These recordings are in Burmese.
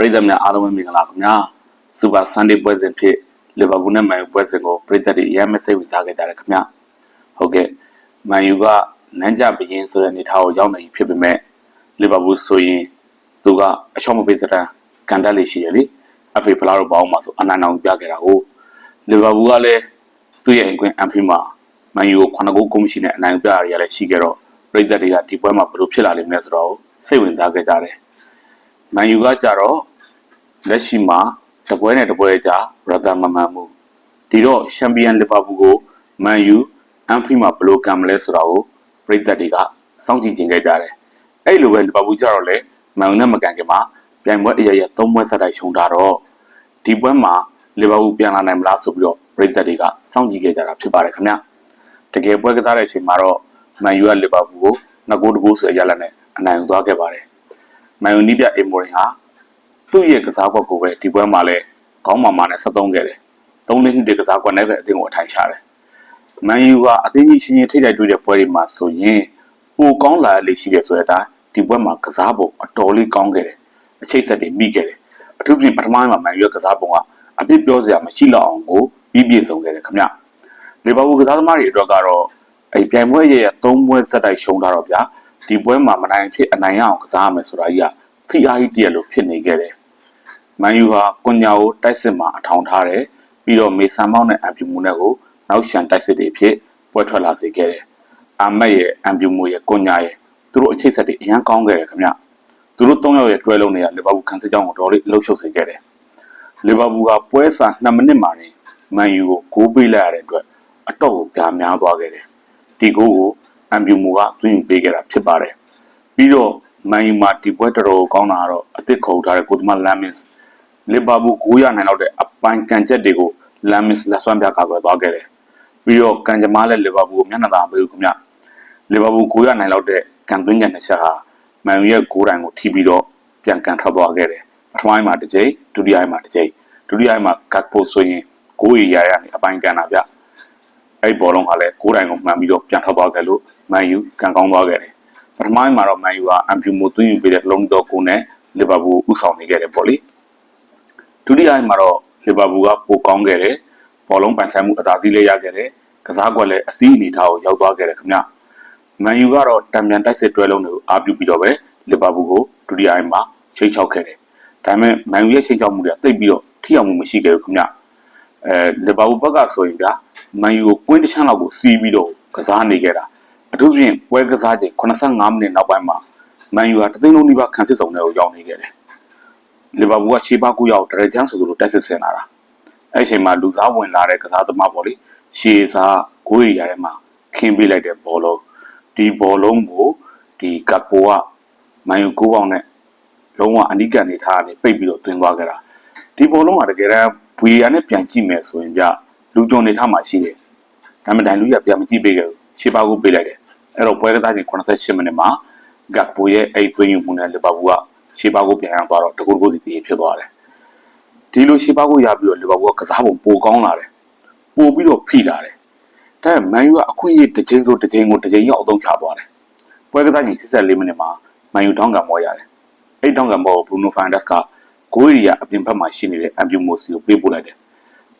ပရိသတ်များအားလုံးပဲမင်္ဂလာခင်ဗျာစူပါဆန်ဒေးပွဲစဉ်ဖြစ်လီဗာပူးနဲ့မန်ယူပွဲစဉ်ကိုပရိသတ်တွေအများမစိတ်ဝင်စားခဲ့ကြတယ်ခင်ဗျာဟုတ်ကဲ့မန်ယူကနန်းကြဘရင်ဆိုတဲ့အနေထားကိုရောက်နေပြီဖြစ်ပေမဲ့လီဗာပူးဆိုရင်သူကအချောမပေးစတဲ့ကန်တက်လေးရှိရလေအဖေဖလာတော့ဘောင်းမှာဆိုအနန္တအောင်ပြခဲ့တာကိုလီဗာပူးကလည်းသူ့ရဲ့အင်ကွင်းအန်ဖီမှာမန်ယူကို9ဂိုးကုန်ရှိတဲ့အနိုင်ပြရရလည်းရှိခဲ့တော့ပရိသတ်တွေကဒီပွဲမှာဘယ်လိုဖြစ်လာလိမ့်မလဲဆိုတော့စိတ်ဝင်စားခဲ့ကြတယ်မန်ယူကကြတော့ လက်ရှိမှာတပွဲနဲ့တပွဲကြားရတာမမှန်မှုဒီတော့ချန်ပီယံလီဗာပူးကိုမန်ယူအန်ဖီမှာဘယ်လိုကံမလဲဆိုတာကိုပရိသတ်တွေကစောင့်ကြည့်ခြင်းခဲ့ကြတယ်အဲ့လိုပဲလီဗာပူးကြတော့လေမန်ယူနဲ့မကန်ခင်မှာပြိုင်ပွဲအရရသုံးပွဲဆက်တိုက်ရှုံးတာတော့ဒီပွဲမှာလီဗာပူးပြန်လာနိုင်မလားဆိုပြီးတော့ပရိသတ်တွေကစောင့်ကြည့်ခဲ့ကြတာဖြစ်ပါတယ်ခင်ဗျတကယ်ပွဲကစားတဲ့အချိန်မှာတော့မန်ယူကလီဗာပူးကိုနှစ်ဂိုးတစ်ဂိုးဆိုရရလက်နဲ့အနိုင်ယူသွားခဲ့ပါတယ်မန်ယူနီးပြအေမိုရင်ဟာ သူ့ရဲ့ကစားကွက်ကိုပဲဒီပွဲမှာလည်းခေါင်းမာမာနဲ့73ခဲ့တယ်။သုံးလေးနှစ်တည်းကစားကွက်နဲ့ပဲအသင်းကိုအထိုင်ချတယ်။မန်ယူကအသင်းကြီးချင်းချင်းထိတိုက်တွေ့တဲ့ပွဲတွေမှာဆိုရင်ပိုကောင်းလာလေရှိတယ်ဆိုတဲ့အတိုင်းဒီပွဲမှာကစားပုံအတော်လေးကောင်းခဲ့တယ်။အချိတ်ဆက်တွေမိခဲ့တယ်။အထူးဖြင့်ပထမပိုင်းမှာမန်ယူရဲ့ကစားပုံကအပြစ်ပြောစရာမရှိတော့အောင်ကိုပြီးပြည့်စုံခဲ့တယ်ခင်ဗျ။လီဗာပူးကစားသမားတွေအတွက်ကတော့အဲ့ပြိုင်ပွဲရဲ့သုံးပွဲဆက်တိုက်ရှုံးတာတော့ဗျာဒီပွဲမှာမနိုင်ဖြစ်အနိုင်ရအောင်ကစားရမယ်ဆိုတာကြီးကဖိအားကြီးတည်းလို့ဖြစ်နေခဲ့တယ်။ မန်ယူဟာကွန်ညာကိုတိုက်စစ်မှာအထောင်ထားတယ်ပြီးတော့မေဆန်မောင်းနဲ့အန်ပြူမူနဲ့ကိုနောက်ရှန်တိုက်စစ်တွေအဖြစ်ပွဲထွက်လာစေခဲ့တယ်အာမက်ရဲ့အန်ပြူမူရဲ့ကွန်ညာရဲ့သူတို့အချိတ်ဆက်တွေအရန်ကောင်းခဲ့တယ်ခင်ဗျသူတို့၃ယောက်ရဲ့တွဲလုံးတွေကလီဗာပူးခန်းစစ်ကြောင်းကိုတော်လေးလှုပ်ရှုပ်စေခဲ့တယ်လီဗာပူးကပွဲစာ2မိနစ်မှနေမန်ယူကိုဂိုးပေးလိုက်ရတဲ့အတွက်အတော့ကိုပြားများသွားခဲ့တယ်ဒီဂိုးကိုအန်ပြူမူကသွင်းပေးခဲ့တာဖြစ်ပါတယ်ပြီးတော့မန်ယူမှာဒီပွဲတော်တော်ကောင်းတာကတော့အသစ်ခုတ်ထားတဲ့ကိုသမလမ်မစ် လီဗာပူးကိုရနိုင်တော့တဲ့အပိုင်ကန်ချက်တွေကိုလမ်မစ်လက်စွမ်းပြကာကွယ်သွားခဲ့တယ်။ပြီးတော့ကန်ဂျမားလည်းလီဗာပူးကိုမျက်နှာသာပေးဘူးခင်ဗျ။လီဗာပူးကိုရနိုင်တော့တဲ့ကန်သွင်းချက်နှစ်ချက်ဟာမန်ယူရဲ့ကိုယ်တိုင်ကိုထိပြီးတော့ပြန်ကန်ထွက်သွားခဲ့တယ်။ပထမပိုင်းမှာတစ်ချိန်ဒုတိယပိုင်းမှာတစ်ချိန်ဒုတိယပိုင်းမှာကတ်ဖို့ဆိုရင်ကိုရီးယားရနေအပိုင်ကန်တာဗျ။အဲ့ဘောလုံးကလည်းကိုယ်တိုင်ကိုမှန်ပြီးတော့ပြန်ထွက်သွားခဲ့လို့မန်ယူကန်ကောင်းသွားခဲ့တယ်။ပထမပိုင်းမှာတော့မန်ယူကအမ်ဖြူမိုသွင်းယူပေးတဲ့လုံးတော့ကိုနဲ့လီဗာပူးဥဆောင်နေခဲ့တယ်ပေါ့လေ။ ဒုတိယပိုင်းမှာတော့လီဗာပူးကပိုကောင်းခဲ့တယ်။ဘောလုံးပိုင်ဆိုင်မှုအသာစီးလေးရခဲ့တယ်။ကစားကွက်လည်းအစည်းအနေထားကိုရောက်သွားခဲ့တယ်ခင်ဗျ။မန်ယူကတော့တံပြန်တိုက်စစ်တွဲလုံးတွေကိုအားပြုပြီးတော့ပဲလီဗာပူးကိုဒုတိယပိုင်းမှာချိန်ချောက်ခဲ့တယ်။ဒါပေမဲ့မန်ယူရဲ့ချိန်ချောက်မှုတွေကတိတ်ပြီးတော့ထိရောက်မှုမရှိခဲ့ဘူးခင်ဗျ။အဲလီဗာပူးဘက်ကဆိုရင်ဗျာမန်ယူကိုကွင်းတစ်ချမ်းလောက်ကိုစီးပြီးတော့ကစားနေခဲ့တာ။အထူးဖြင့်ပွဲကစားချိန်85မိနစ်နောက်ပိုင်းမှာမန်ယူကတသိန်းလုံးနီးပါးခံစစ်ဆောင်တွေကိုရောက်နေခဲ့တယ်။ လီဗာပူးကရှေးပါကူရောက်ဒရဂျန်ဆိုလိုတက်စစ်ဆင်လာတာအဲ့အချိန်မှာလူစားဝင်လာတဲ့ကစားသမားပေါ့လေရှေးစားဂိုးရီရထဲမှာခင်းပေးလိုက်တဲ့ဘောလုံးဒီဘောလုံးကိုဒီကပ်ပိုကမန်ယူကိုပေါင်းနဲ့လုံးဝအနိကနေထားကနေပိတ်ပြီးတော့တွင်သွားကြတာဒီဘောလုံးကတကယ်တမ်းဘွေရနဲ့ပြန်ကြည့်မယ်ဆိုရင်ပြလူကြုံနေထားမှာရှိတယ်ဒါပေမဲ့ဒိုင်လူရပြန်မကြည့်ပေးခဲ့ဘူးရှေးပါကူပေးလိုက်တယ်အဲ့တော့ပွဲကစားချိန်88မိနစ်မှာကပ်ပိုရဲ့အဲ့သွင်းယူမှုနဲ့လီဗာပူးက ရှေးပါကိုပြန်ရသွားတော့တကူတကူစီတီဖြစ်သွားတယ်ဒီလိုရှေးပါကိုရပြီးတော့လီဗာပူးကကစားပုံပိုကောင်းလာတယ်ပိုပြီးတော့ဖိလာတယ်ဒါပေမဲ့မန်ယူကအခွင့်အရေးတစ်ချိန်ဆိုတစ်ချိန်ကိုတစ်ချိန်ရောက်အသုံးချသွားတယ်ပွဲကစားချိန်84မိနစ်မှာမန်ယူထောင်းကန်မောရတယ်အဲ့ထောင်းကန်မောကိုဘရူနိုဖန်ဒက်စ်ကဂိုးရီယာအပြင်ဘက်မှာရှိနေတဲ့အမ်ပြူမိုစီကိုပေးပို့လိုက်တယ်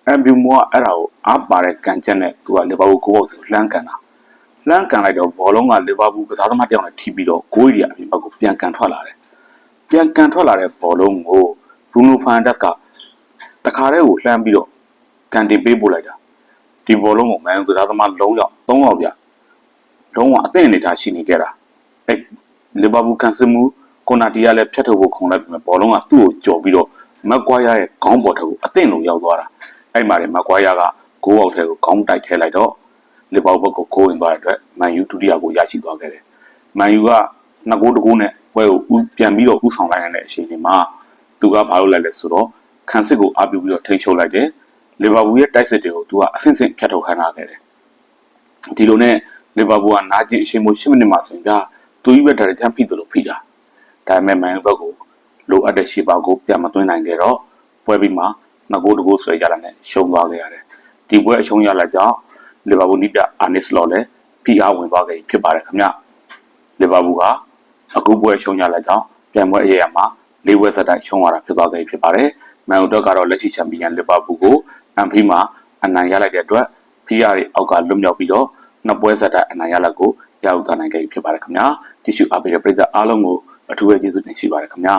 အမ်ပြူမိုကအဲ့ဒါကိုအားပါတဲ့ကန်ချက်နဲ့သူကလီဗာပူးကိုဘောက်စီကိုလှမ်းကန်တာလှမ်းကန်လိုက်တော့ဘောလုံးကလီဗာပူးကစားသမားတစ်ယောက်နဲ့ထိပြီးတော့ဂိုးရီယာအပြင်ဘက်ကိုပြန်ကန်ထွက်လာတယ် ပြန်ကန်ထွက်လာတဲ့ဘောလုံးကိုဘရူနိုဖန်ဒက်စ်ကတခါတည်းကိုလှမ်းပြီးတော့ကန်တင်ပေးပို့လိုက်တာဒီဘောလုံးကိုမန်ယူကစားသမားလုံးရောက်၃ယောက်ပြလုံးဝအသင့်အနေထားရှိနေကြတာအဲလီဗာပူးကန်ဆစ်မှုကိုနာတီကလည်းဖြတ်ထုတ်ဖို့ခုံလိုက်ပြီဘောလုံးကသူ့ကိုကြော်ပြီးတော့မက်ကွာယာရဲ့ခေါင်းပေါ်ထက်ကိုအသင့်လိုရောက်သွားတာအဲ့မှာလေမက်ကွာယာကဂိုးအောက်ထဲကိုခေါင်းတိုက်ထဲလိုက်တော့လီဗာပူးဘက်ကိုခိုးဝင်သွားတဲ့အတွက်မန်ယူဒုတိယကိုရရှိသွားခဲ့တယ်မန်ယူကနှစ်ဂိုးတစ်ဂိုးနဲ့ ပွဲကိုဥပြန်ပြီးတော့ဥဆောင်လိုက်ရတဲ့အချိန်ဒီမှာသူကဘာလုပ်လိုက်လဲဆိုတော့ခန်းစစ်ကိုအားပြုပြီးတော့ထိန်းချုပ်လိုက်တယ်လီဗာပူးရဲ့တိုက်စစ်တွေကိုသူကအဆင့်ဆင့်ဖြတ်ထုတ်ခံထားခဲ့တယ်ဒီလိုနဲ့လီဗာပူးကနာကျင်အချိန်မိုး10မိနစ်မှဆိုရင်ကသူကြီးပဲဒါရချန်ဖိတယ်လို့ဖိတာဒါပေမဲ့မန်ယူဘက်ကိုလိုအပ်တဲ့ရှေ့ပါကိုပြန်မသွင်းနိုင်ခဲ့တော့ပွဲပြီးမှနှစ်ဂိုးတစ်ဂိုးဆွဲကြလာနဲ့ရှုံးသွားခဲ့ရတယ်ဒီပွဲအရှုံးရလာကြောင်းလီဗာပူးနီးပြအာနစ်လော်လည်းဖိအားဝင်သွားခဲ့ပြီဖြစ်ပါတယ်ခင်ဗျလီဗာပူးက အခုပွဲရှုံးရလာကြောင်းပြန်ပွဲအရေးရမှာ၄ပွဲဆက်တိုက်ရှုံးရတာဖြစ်သွားခဲ့ပြီဖြစ်ပါတယ်မန်ယူတော့ကတော့လက်ရှိချန်ပီယံလီဗာပူးကိုအန်ဖီမှာအနိုင်ရလိုက်တဲ့အတွက်ဖိအားတွေအောက်ကလွတ်မြောက်ပြီးတော့နှစ်ပွဲဆက်တိုက်အနိုင်ရလက်ကိုရယူသွားနိုင်ခဲ့ပြီဖြစ်ပါတယ်ခင်ဗျာကြည့်ရှုအားပေးတဲ့ပရိသတ်အားလုံးကိုအထူးပဲကျေးဇူးတင်ရှိပါတယ်ခင်ဗျာ